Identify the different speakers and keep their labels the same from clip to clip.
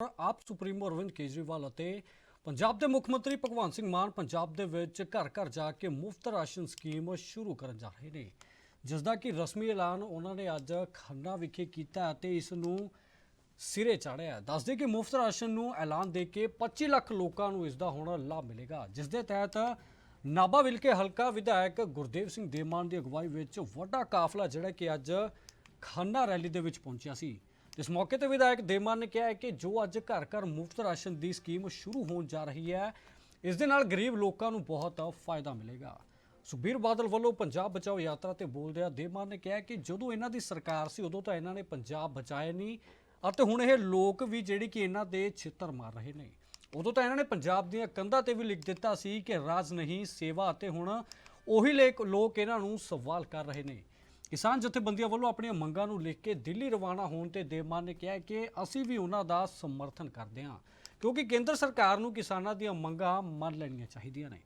Speaker 1: ਆਪ ਸੁਪਰੀਮੋ ਅਰਵਿੰਦ ਕੇਜਰੀਵਾਲ ਅਤੇ ਪੰਜਾਬ ਦੇ ਮੁੱਖ ਮੰਤਰੀ ਭਗਵੰਤ ਸਿੰਘ ਮਾਨ ਪੰਜਾਬ ਦੇ ਵਿੱਚ ਘਰ ਘਰ ਜਾ ਕੇ ਮੁਫਤ ਰਾਸ਼ਨ ਸਕੀਮ ਸ਼ੁਰੂ ਕਰਨ ਜਾ ਰਹੇ ਨੇ। ਜਿਸ ਦਾ ਕਿ ਰਸਮੀ ਐਲਾਨ ਉਹਨਾਂ ਨੇ ਅੱਜ ਖੰਨਾ ਵਿਖੇ ਕੀਤਾ ਅਤੇ ਇਸ ਨੂੰ ਸਿਰੇ ਚਾੜਿਆ। ਦੱਸਦੇ ਕਿ ਮੁਫਤ ਰਾਸ਼ਨ ਨੂੰ ਐਲਾਨ ਦੇ ਕੇ 25 ਲੱਖ ਲੋਕਾਂ ਨੂੰ ਇਸ ਦਾ ਹੁਣ ਲਾਭ ਮਿਲੇਗਾ। ਜਿਸ ਦੇ ਤਹਿਤ ਨਾਭਾ ਵਿਲਕੇ ਹਲਕਾ ਵਿਧਾਇਕ ਗੁਰਦੇਵ ਸਿੰਘ ਦੇਮਾਨ ਦੀ ਅਗਵਾਈ ਵਿੱਚ ਵੱਡਾ ਕਾਫਲਾ ਜਿਹੜਾ ਕਿ ਅੱਜ ਖੰਨਾ ਰੈਲੀ ਦੇ ਵਿੱਚ ਪਹੁੰਚਿਆ ਸੀ। ਇਸ ਮੌਕੇ ਤੇ ਵਿਧਾਇਕ ਦੇਮਾਨ ਨੇ ਕਿਹਾ ਹੈ ਕਿ ਜੋ ਅੱਜ ਘਰ ਘਰ ਮੁਫਤ ਰਾਸ਼ਨ ਦੀ ਸਕੀਮ ਸ਼ੁਰੂ ਹੋਣ ਜਾ ਰਹੀ ਹੈ, ਇਸ ਦੇ ਨਾਲ ਗਰੀਬ ਲੋਕਾਂ ਨੂੰ ਬਹੁਤ ਫਾਇਦਾ ਮਿਲੇਗਾ। ਸੁਖਬੀਰ ਬਾਦਲ ਵੱਲੋਂ ਪੰਜਾਬ ਬਚਾਓ ਯਾਤਰਾ ਤੇ ਬੋਲਦਿਆਂ ਦੇਮਾਨ ਨੇ ਕਿਹਾ ਕਿ ਜਦੋਂ ਇਹਨਾਂ ਦੀ ਸਰਕਾਰ ਸੀ, ਉਦੋਂ ਤਾਂ ਇਹਨਾਂ ਨੇ ਪੰਜਾਬ ਬਚਾਏ ਨਹੀਂ, ਅਤੇ ਹੁਣ ਇਹ ਲੋਕ ਵੀ ਜਿਹੜੀ ਕਿ ਇਹਨਾਂ ਦੇ ਛਿੱਤਰ ਮਾਰ ਰਹੇ ਨੇ। ਉਦੋਂ ਤਾਂ ਇਹਨਾਂ ਨੇ ਪੰਜਾਬ ਦੀਆਂ ਕੰਧਾਂ ਤੇ ਵੀ ਲਿਖ ਦਿੱਤਾ ਸੀ ਕਿ ਰਾਜ ਨਹੀਂ, ਸੇਵਾ ਅਤੇ ਹੁਣ ਉਹੀ ਲੇਕ- ਲੋਕ ਇਹਨਾਂ ਨੂੰ ਸਵਾਲ ਕਰ ਰਹੇ ਨੇ। ਕਿਸਾਨ ਜਥੇਬੰਦੀਆਂ ਵੱਲੋਂ ਆਪਣੀਆਂ ਮੰਗਾਂ ਨੂੰ ਲਿਖ ਕੇ ਦਿੱਲੀ ਰਵਾਨਾ ਹੋਣ ਤੇ ਦੇਵਮਾਨ ਨੇ ਕਿਹਾ ਕਿ ਅਸੀਂ ਵੀ ਉਹਨਾਂ ਦਾ ਸਮਰਥਨ ਕਰਦੇ ਹਾਂ, ਕਿਉਂਕਿ ਕੇਂਦਰ ਸਰਕਾਰ ਨੂੰ ਕਿਸਾਨਾਂ ਦੀਆਂ ਮੰਗਾਂ ਮੰਨ ਲੈਣੀਆਂ ਚਾਹੀਦੀਆਂ ਨੇ।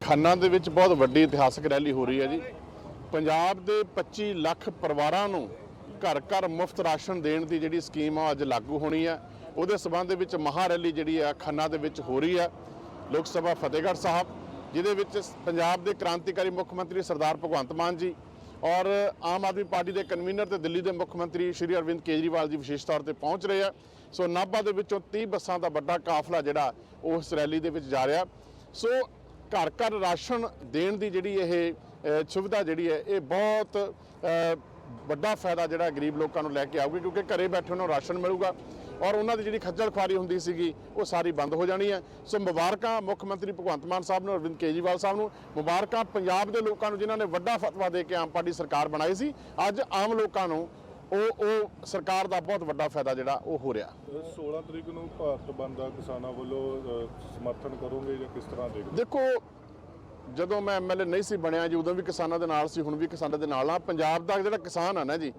Speaker 2: ਖੰਨਾ ਦੇ ਵਿੱਚ ਬਹੁਤ ਵੱਡੀ ਇਤਿਹਾਸਕ ਰੈਲੀ ਹੋ ਰਹੀ ਹੈ ਜੀ। ਪੰਜਾਬ ਦੇ 25 ਲੱਖ ਪਰਿਵਾਰਾਂ ਨੂੰ ਘਰ ਘਰ ਮੁਫਤ ਰਾਸ਼ਨ ਦੇਣ ਦੀ ਜਿਹੜੀ ਸਕੀਮ ਆ ਅੱਜ ਲਾਗੂ ਹੋਣੀ ਹੈ ਉਹਦੇ ਸਬੰਧ ਵਿੱਚ ਮਹਾ ਰੈਲੀ ਜਿਹੜੀ ਆ ਖੰਨਾ ਦੇ ਵਿੱਚ ਹੋ ਰਹੀ ਹੈ ਲੋਕ ਸਭਾ ਫਤਿਹਗੜ੍ਹ ਸਾਹਿਬ, ਜਿਹਦੇ ਵਿੱਚ ਪੰਜਾਬ ਦੇ ਕ੍ਰਾਂਤੀਕਾਰੀ ਮੁੱਖ ਮੰਤਰੀ ਸਰਦਾਰ ਭਗਵੰਤ ਮਾਨ ਜੀ ਔਰ ਆਮ ਆਦਮੀ ਪਾਰਟੀ ਦੇ ਕਨਵੀਨਰ ਤੇ ਦਿੱਲੀ ਦੇ ਮੁੱਖ ਮੰਤਰੀ ਸ਼੍ਰੀ ਅਰਵਿੰਦ ਕੇਜਰੀਵਾਲ ਜੀ ਵਿਸ਼ੇਸ਼ ਤੌਰ ਤੇ ਪਹੁੰਚ ਰਹੇ ਆ। ਸੋ ਨਾਭਾ ਦੇ ਵਿੱਚੋਂ 30 ਬੱਸਾਂ ਦਾ ਵੱਡਾ ਕਾਫਲਾ ਜਿਹੜਾ ਉਸ ਰੈਲੀ ਦੇ ਵਿੱਚ ਜਾ ਰਿਹਾ। ਸੋ ਘਰ ਘਰ ਰਾਸ਼ਨ ਦੇਣ ਦੀ ਜਿਹੜੀ ਇਹ ਸੁਵਿਧਾ ਜਿਹੜੀ ਹੈ, ਇਹ ਬਹੁਤ ਵੱਡਾ ਫਾਇਦਾ ਜਿਹੜਾ ਗਰੀਬ ਲੋਕਾਂ ਨੂੰ ਲੈ ਕੇ ਆਊਗੀ ਕਿਉਂਕਿ ਘਰੇ ਬੈਠੇ ਉਹਨਾਂ ਨੂੰ ਰਾਸ਼ਨ ਮਿਲੂਗਾ ਔਰ ਉਹਨਾਂ ਦੀ ਜਿਹੜੀ ਖੱਜਲ ਖੁਆਰੀ ਹੁੰਦੀ ਸੀਗੀ ਉਹ ਸਾਰੀ ਬੰਦ ਹੋ ਜਾਣੀ ਹੈ। ਸੋ ਮੁਬਾਰਕਾਂ ਮੁੱਖ ਮੰਤਰੀ ਭਗਵੰਤ ਮਾਨ ਸਾਹਿਬ ਨੂੰ ਅਰਵਿੰਦ ਕੇਜਰੀਵਾਲ ਸਾਹਿਬ ਨੂੰ ਮੁਬਾਰਕਾਂ ਪੰਜਾਬ ਦੇ ਲੋਕਾਂ ਨੂੰ ਜਿਨ੍ਹਾਂ ਨੇ ਵੱਡਾ ਫਤਵਾ ਦੇ ਕੇ ਆਮ ਪਾਰਟੀ ਸਰਕਾਰ ਬਣਾਈ ਸੀ। ਅੱਜ ਆਮ ਲੋਕਾਂ ਨੂੰ ਉਹ ਉਹ ਸਰਕਾਰ ਦਾ ਬਹੁਤ ਵੱਡਾ ਫਾਇਦਾ ਜਿਹੜਾ ਉਹ ਹੋ ਰਿਹਾ।
Speaker 3: 16 ਤਰੀਕ ਨੂੰ ਭਾਰਤ ਬੰਦ ਦਾ ਕਿਸਾਨਾਂ ਵੱਲੋਂ ਸਮਰਥਨ ਕਰੋਗੇ ਜਾਂ ਕਿਸ ਤਰ੍ਹਾਂ
Speaker 2: ਦੇਖੋ ਜਦੋਂ ਮੈਂ ਐਮਐਲਏ ਨਹੀਂ ਸੀ ਬਣਿਆ ਜੀ ਉਦੋਂ ਵੀ ਕਿਸਾਨਾਂ ਦੇ ਨਾਲ ਸੀ ਹੁਣ ਵੀ ਕਿਸਾਨਾਂ ਦੇ ਨਾਲ ਆ। ਪੰਜਾਬ ਦਾ ਜਿਹੜਾ ਕਿਸਾਨ ਆ ਨਾ ਜੀ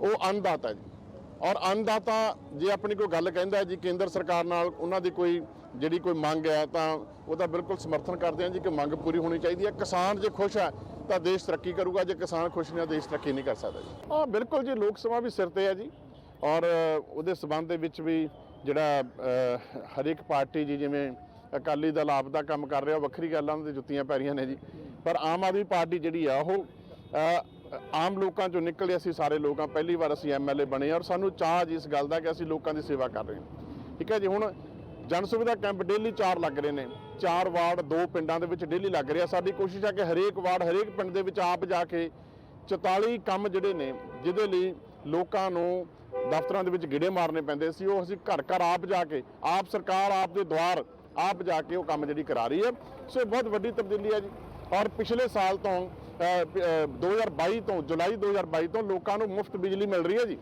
Speaker 2: ਉਹ ਅੰਨਦਾਤਾ ਜੀ। ਔਰ ਅੰਨਦਾਤਾ ਜੇ ਆਪਣੀ ਕੋਈ ਗੱਲ ਕਹਿੰਦਾ ਜੀ ਕੇਂਦਰ ਸਰਕਾਰ ਨਾਲ ਉਹਨਾਂ ਦੀ ਕੋਈ ਜਿਹੜੀ ਕੋਈ ਮੰਗ ਹੈ ਤਾਂ ਉਹਦਾ ਬਿਲਕੁਲ ਸਮਰਥਨ ਕਰਦੇ ਹਾਂ ਜੀ ਕਿ ਮੰਗ ਪੂਰੀ ਹੋਣੀ ਚਾਹੀਦੀ ਹੈ ਕਿਸਾਨ ਜੇ ਖੁਸ਼ ਹੈ ਤਾਂ ਦੇਸ਼ ਤਰੱਕੀ ਕਰੂਗਾ। ਜੇ ਕਿਸਾਨ ਖੁਸ਼ ਨਹੀਂ ਹੈ ਦੇਸ਼ ਤਰੱਕੀ ਨਹੀਂ ਕਰ ਸਕਦਾ ਜੀ। ਹਾਂ ਬਿਲਕੁਲ ਜੀ ਲੋਕ ਸਭਾ ਵੀ ਸਿਰ ਤੇ ਹੈ ਜੀ। ਔਰ ਉਹਦੇ ਸਬੰਧ ਦੇ ਵਿੱਚ ਵੀ ਜਿਹੜਾ ਅ, ਹਰੇਕ ਪਾਰਟੀ ਜੀ ਜਿਵੇਂ ਅਕਾਲੀ ਦਲ ਆਪ ਦਾ ਕੰਮ ਕਰ ਰਿਹਾ ਉਹ ਵੱਖਰੀ ਗੱਲ ਆ ਉਹਨਾਂ ਦੀ ਜੁੱਤੀਆਂ ਪੈ ਰਹੀਆਂ ਨੇ ਜੀ। ਪਰ ਆਮ ਆਦਮੀ ਪਾਰਟੀ ਜਿਹੜੀ ਆ, ਉਹ ਆਮ ਲੋਕਾਂ ਚੋਂ ਨਿਕਲੇ ਅਸੀਂ ਸਾਰੇ ਲੋਕਾਂ ਪਹਿਲੀ ਵਾਰ ਅਸੀਂ ਐਮਐਲਏ ਬਣੇ ਔਰ ਸਾਨੂੰ ਚਾਹ ਜੀ ਇਸ ਗੱਲ ਦਾ ਕਿ ਅਸੀਂ ਲੋਕਾਂ ਦੀ ਸੇਵਾ ਕਰ ਰਹੇ ਹਾਂ। ਠੀਕ ਹੈ ਜੀ, ਹੁਣ ਜਨ ਸੁਵਿਧਾ ਕੈਂਪ ਡੇਲੀ ਚਾਰ ਲੱਗ ਰਹੇ ਨੇ। ਚਾਰ ਵਾਰਡ ਦੋ ਪਿੰਡਾਂ ਦੇ ਵਿੱਚ ਡੇਲੀ ਲੱਗ ਰਿਹਾ। ਸਾਡੀ ਕੋਸ਼ਿਸ਼ ਹੈ ਕਿ ਹਰੇਕ ਵਾਰਡ, ਹਰੇਕ ਪਿੰਡ ਦੇ ਵਿੱਚ ਆਪ ਜਾ ਕੇ 44 ਕੰਮ ਜਿਹੜੇ ਨੇ, ਜਿਹਦੇ ਲਈ ਲੋਕਾਂ ਨੂੰ ਦਫ਼ਤਰਾਂ ਦੇ ਵਿੱਚ ਗਿੜੇ ਮਾਰਨੇ ਪੈਂਦੇ ਸੀ, ਉਹ ਅਸੀਂ ਘਰ ਘਰ ਆਪ ਜਾ ਕੇ, ਆਪ ਸਰਕਾਰ, ਆਪ ਦੇ ਦੁਆਰ ਆਪ ਜਾ ਕੇ ਉਹ ਕੰਮ ਜਿਹੜੀ ਕਰਾ ਰਹੀ ਹੈ। ਸੋ ਬਹੁਤ ਵੱਡੀ ਤਬਦੀਲੀ ਹੈ ਜੀ। ਔਰ ਪਿਛਲੇ ਸਾਲ ਤੋਂ ਅ, ਪ- ਅ, 2022 ਤੋਂ ਜੁਲਾਈ 2022 ਤੋਂ ਲੋਕਾਂ ਨੂੰ ਮੁਫਤ ਬਿਜਲੀ ਮਿਲ ਰਹੀ ਹੈ ਜੀ।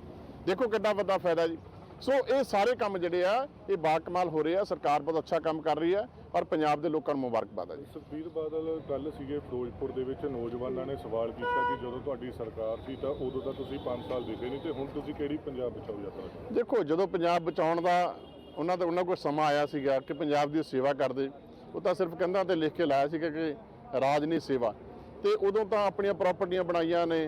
Speaker 2: ਦੇਖੋ ਕਿੰਨਾ ਵੱਡਾ ਫਾਇਦਾ ਜੀ। ਸੋ ਇਹ ਸਾਰੇ ਕੰਮ ਜਿਹੜੇ ਆ ਇਹ ਬਾਕਮਾਲ ਹੋ ਰਹੇ ਆ। ਸਰਕਾਰ ਬਹੁਤ ਅੱਛਾ ਕੰਮ ਕਰ ਰਹੀ ਹੈ ਔਰ ਪੰਜਾਬ ਦੇ ਲੋਕਾਂ ਨੂੰ ਮੁਬਾਰਕਬਾਦ ਹੈ ਜੀ।
Speaker 3: ਸੁਖਬੀਰ ਬਾਦਲ ਕੱਲ ਸੀਗੇ ਫਿਰੋਜ਼ਪੁਰ ਦੇ ਵਿੱਚ। ਨੌਜਵਾਨਾਂ ਨੇ ਸਵਾਲ ਕੀਤਾ ਕਿ ਜਦੋਂ ਤੁਹਾਡੀ ਸਰਕਾਰ ਸੀ ਤਾਂ ਉਦੋਂ ਤਾਂ ਤੁਸੀਂ 5 ਸਾਲ ਦਿਖੇ ਨਹੀਂ ਤੇ ਹੁਣ ਤੁਸੀਂ ਕਿਹੜੀ ਪੰਜਾਬ ਬਚਾਓ ਯਾਤਰਾ
Speaker 2: ਦੇਖੋ ਜਦੋਂ ਪੰਜਾਬ ਬਚਾਉਣ ਦਾ ਉਹਨਾਂ ਦਾ ਉਹਨਾਂ ਕੋਲ ਸਮਾਂ ਆਇਆ ਸੀਗਾ ਕਿ ਪੰਜਾਬ ਦੀ ਸੇਵਾ ਕਰਦੇ। ਉਹ ਤਾਂ ਸਿਰਫ ਕੰਧਾਂ ਤੇ ਲਿਖ ਕੇ ਲਾਇਆ ਸੀਗਾ ਕਿ ਰਾਜ ਸੇਵਾ। ਤੇ ਉਦੋਂ ਤਾਂ ਆਪਣੀਆਂ ਪ੍ਰਾਪਰਟੀਆਂ ਬਣਾਈਆਂ ਨੇ,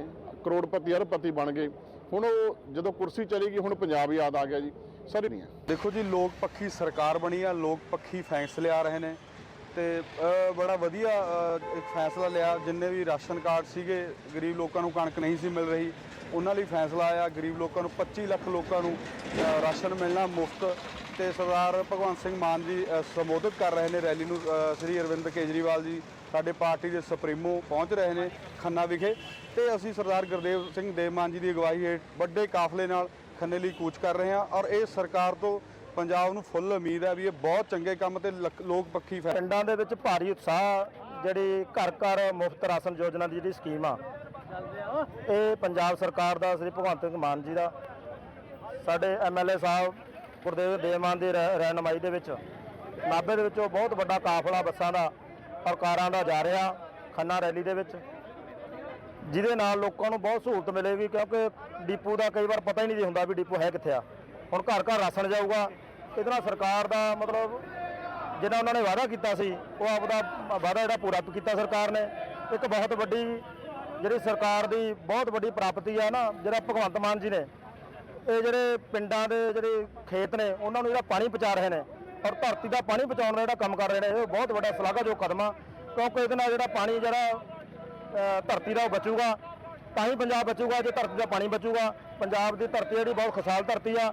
Speaker 2: ਕਰੋੜਪਤੀ, ਅਰਬਪਤੀ ਬਣ ਗਏ। ਹੁਣ ਉਹ ਜਦੋਂ ਕੁਰਸੀ ਚਲੀ ਗਈ, ਹੁਣ ਪੰਜਾਬ ਯਾਦ ਆ ਗਿਆ ਜੀ। ਸਾਰੇ ਨਹੀਂ
Speaker 4: ਦੇਖੋ ਜੀ, ਲੋਕ ਪੱਖੀ ਸਰਕਾਰ ਬਣੀ ਆ, ਲੋਕ ਪੱਖੀ ਫੈਸਲੇ ਆ ਰਹੇ ਨੇ। ਤੇ ਬੜਾ ਵਧੀਆ ਇੱਕ ਫੈਸਲਾ ਲਿਆ। ਜਿੰਨੇ ਵੀ ਰਾਸ਼ਨ ਕਾਰਡ ਸੀਗੇ, ਗਰੀਬ ਲੋਕਾਂ ਨੂੰ ਕਣਕ ਨਹੀਂ ਸੀ ਮਿਲ ਰਹੀ। ਉਹਨਾਂ ਲਈ ਫੈਸਲਾ ਆਇਆ, ਗਰੀਬ ਲੋਕਾਂ ਨੂੰ 25 ਲੱਖ ਲੋਕਾਂ ਨੂੰ ਰਾਸ਼ਨ ਮਿਲਣਾ ਮੁਫਤ। ਤੇ ਸਰਦਾਰ ਭਗਵੰਤ ਸਿੰਘ ਮਾਨ ਜੀ ਸੰਬੋਧਿਤ ਕਰ ਰਹੇ ਨੇ ਰੈਲੀ ਨੂੰ ਸ੍ਰੀ ਅਰਵਿੰਦ ਕੇਜਰੀਵਾਲ ਜੀ ਸਾਡੇ ਪਾਰਟੀ ਦੇ ਸੁਪਰੀਮੋ ਪਹੁੰਚ ਰਹੇ ਨੇ ਖੰਨਾ ਵਿਖੇ ਤੇ ਅਸੀਂ ਸਰਦਾਰ ਗੁਰਦੇਵ ਸਿੰਘ ਦੇਵਮਾਨ ਜੀ ਦੀ ਅਗਵਾਈ ਹੇਠ ਵੱਡੇ ਕਾਫਲੇ ਨਾਲ ਖੰਨੇ ਲਈ ਕੂਚ ਕਰ ਰਹੇ ਹਾਂ ਔਰ ਇਹ ਸਰਕਾਰ ਤੋਂ ਪੰਜਾਬ ਨੂੰ ਫੁੱਲ ਉਮੀਦ ਹੈ ਵੀ ਇਹ ਬਹੁਤ ਚੰਗੇ ਕੰਮ ਤੇ ਲੱਕ- ਲੋਕ ਪੱਖੀ ਫੈ,
Speaker 5: ਪਿੰਡਾਂ ਦੇ ਵਿੱਚ ਭਾਰੀ ਉਤਸ਼ਾਹ ਜਿਹੜੀ ਘਰ ਘਰ ਮੁਫਤ ਰਾਸ਼ਨ ਯੋਜਨਾ ਦੀ ਜਿਹੜੀ ਸਕੀਮ ਆ, ਇਹ ਪੰਜਾਬ ਸਰਕਾਰ ਦਾ, ਸ੍ਰੀ ਭਗਵੰਤ ਸਿੰਘ ਮਾਨ ਜੀ ਦਾ, ਸਾਡੇ ਐਮਐਲਏ ਸਾਹਿਬ ਗੁਰਦੇਵ ਦੇਵਮਾਨ ਦੀ ਰਹਿ- ਰਹਿਨੁਮਾਈ ਦੇ ਵਿੱਚ। ਨਾਭੇ ਦੇ ਵਿੱਚੋਂ ਬਹੁਤ ਵੱਡਾ ਕਾਫਲਾ ਬੱਸਾਂ ਦਾ, ਔਰ ਕਾਰਾਂ ਦਾ ਜਾ ਰਿਹਾ ਖੰਨਾ ਰੈਲੀ ਦੇ ਵਿੱਚ। ਜਿਹਦੇ ਨਾਲ ਲੋਕਾਂ ਨੂੰ ਬਹੁਤ ਸਹੂਲਤ ਮਿਲੇਗੀ, ਕਿਉਂਕਿ ਡਿਪੂ ਦਾ ਕਈ ਵਾਰ ਪਤਾ ਹੀ ਨਹੀਂ ਹੁੰਦਾ ਵੀ ਡਿਪੂ ਹੈ ਕਿੱਥੇ ਆ। ਹੁਣ ਘਰ ਘਰ ਰਾਸ਼ਨ ਜਾਊਗਾ। ਇਹਦੇ ਨਾਲ ਸਰਕਾਰ ਦਾ ਮਤਲਬ ਜਿਹੜਾ ਉਹਨਾਂ ਨੇ ਵਾਅਦਾ ਕੀਤਾ ਸੀ, ਉਹ ਆਪਦਾ ਵਾਅਦਾ ਜਿਹੜਾ ਪੂਰਾ ਕੀਤਾ ਸਰਕਾਰ ਨੇ। ਇੱਕ ਬਹੁਤ ਵੱਡੀ ਜਿਹੜੀ ਸਰਕਾਰ ਦੀ ਬਹੁਤ ਵੱਡੀ ਪ੍ਰਾਪਤੀ ਆ ਨਾ, ਜਿਹੜਾ ਭਗਵੰਤ ਮਾਨ ਜੀ ਨੇ ਇਹ ਜਿਹੜੇ ਪਿੰਡਾਂ ਦੇ ਜਿਹੜੇ ਖੇਤ ਨੇ, ਉਹਨਾਂ ਨੂੰ ਜਿਹੜਾ ਪਾਣੀ ਪਹੁੰਚਾ ਰਹੇ ਨੇ ਔਰ ਧਰਤੀ ਦਾ ਪਾਣੀ ਬਚਾਉਣ ਦਾ ਜਿਹੜਾ ਕੰਮ ਕਰ ਰਹੇ ਨੇ, ਇਹ ਬਹੁਤ ਵੱਡਾ ਸ਼ਲਾਘਾਯੋਗ ਕਦਮ ਆ। ਕਿਉਂਕਿ ਇਹਦੇ ਨਾਲ ਜਿਹੜਾ ਪਾਣੀ ਜਿਹੜਾ ਧਰਤੀ ਦਾ ਉਹ ਬਚੂਗਾ। ਤਾਂ ਹੀ ਪੰਜਾਬ ਬਚੂਗਾ, ਜੇ ਧਰਤੀ ਦਾ ਪਾਣੀ ਬਚੂਗਾ। ਪੰਜਾਬ ਦੀ ਧਰਤੀ ਜਿਹੜੀ ਬਹੁਤ ਖੁਸ਼ਹਾਲ ਧਰਤੀ ਆ।